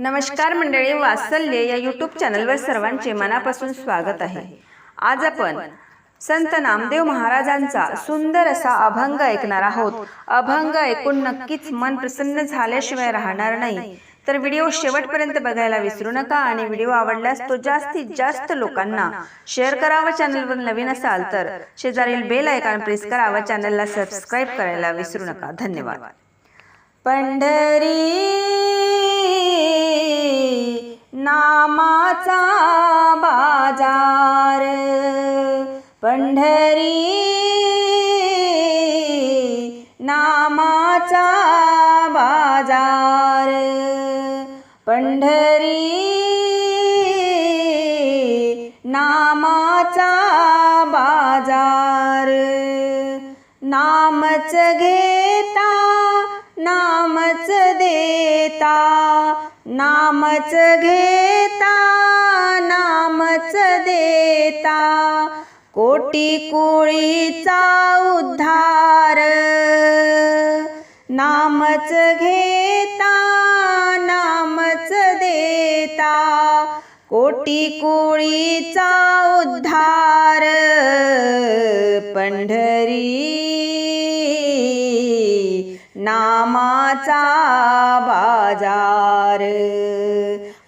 नमस्कार मंडळी वात्सल्य या यूट्यूब चॅनलवर सर्वांचे मनापासून स्वागत आहे. आज आपण संत नामदेव महाराजांचा सुंदर असा अभंग ऐकणार आहोत. अभंग ऐकून नक्कीच मन प्रसन्न झाल्याशिवाय राहणार नाही. तर व्हिडिओ शेवटपर्यंत बघायला विसरू नका आणि व्हिडिओ आवडल्यास तो जास्तीत जास्त लोकांना शेअर करावा. चॅनलवर नवीन असाल तर शेजारील बेल आयकॉन प्रेस करावा. चॅनलला सबस्क्राईब करायला विसरू नका. धन्यवाद. पंढरी नामाचा बाजार. पंढरी नामाचा बाजार. पंढरी नामाचा बाजार. नामच घेता नामच देता नामच घेता नामच देता. कोटी कुळीचा उद्धार. नामच घेता नामच देता. कोटी कुळीचा उद्धार. पंढरी नामाचा बाजार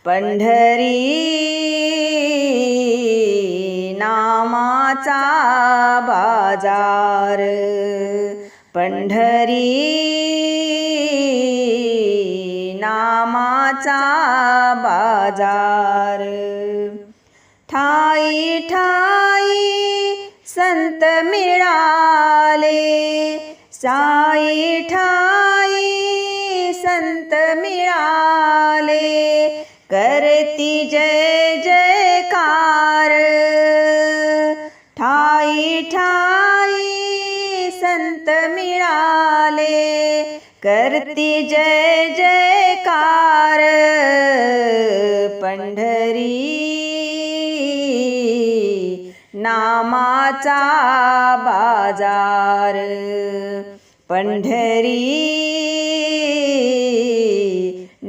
पंढरी नामाचा बाजार पंढरी नामाचा बाजार. ठाई ठाई संत मिळाले साई ठाई जय जयकार। ठाई ठाई संत मिळाले। करती जय जयकार। पंढरी नामाचा बाजार। पंढरी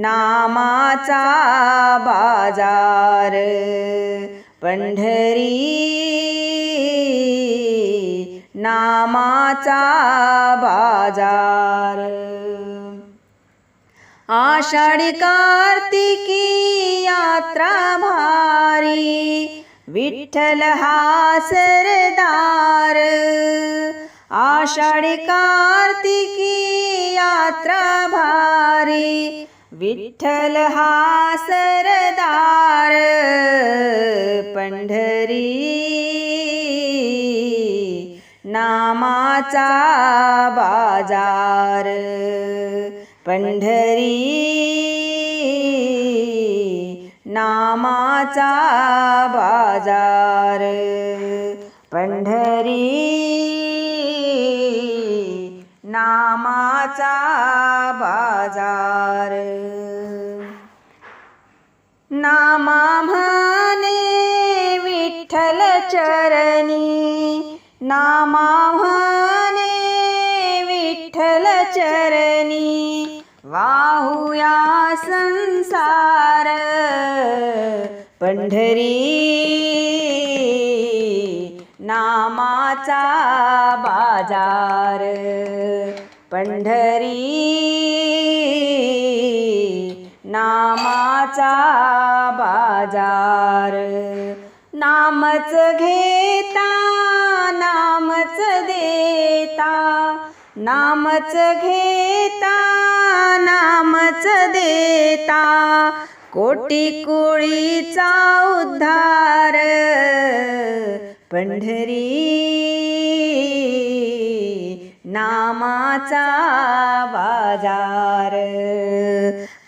नामाचा बाजार. पंढरी नामाचा बाजार. आषाढी कार्तिकी यात्रा भारी विठ्ठल हा सरदार. आषाढी कार्तिकी यात्रा भारी विठ्ठल हा सरदार पंढरी नामाचा बाजार. पंढरी नामाचा बाजार. पंढरी नामाचा बाजार. नामा म्हणे विठ्ठल चरणी नामा म्हणे विठ्ठल चरणी वाहुया संसार. पंढरी नामाचा बाजार. पंढरी नामाचा बाजार. नामच घेता नामच देता. नामच घेता नामच देता. कोटी कुळीचा उद्धार. पंढरी नामाचा बाजार.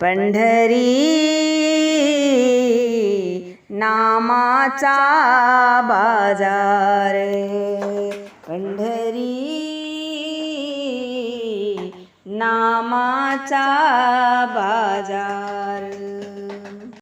पंढरी नामाचा बाजार. पंढरी नामाचा बाजार.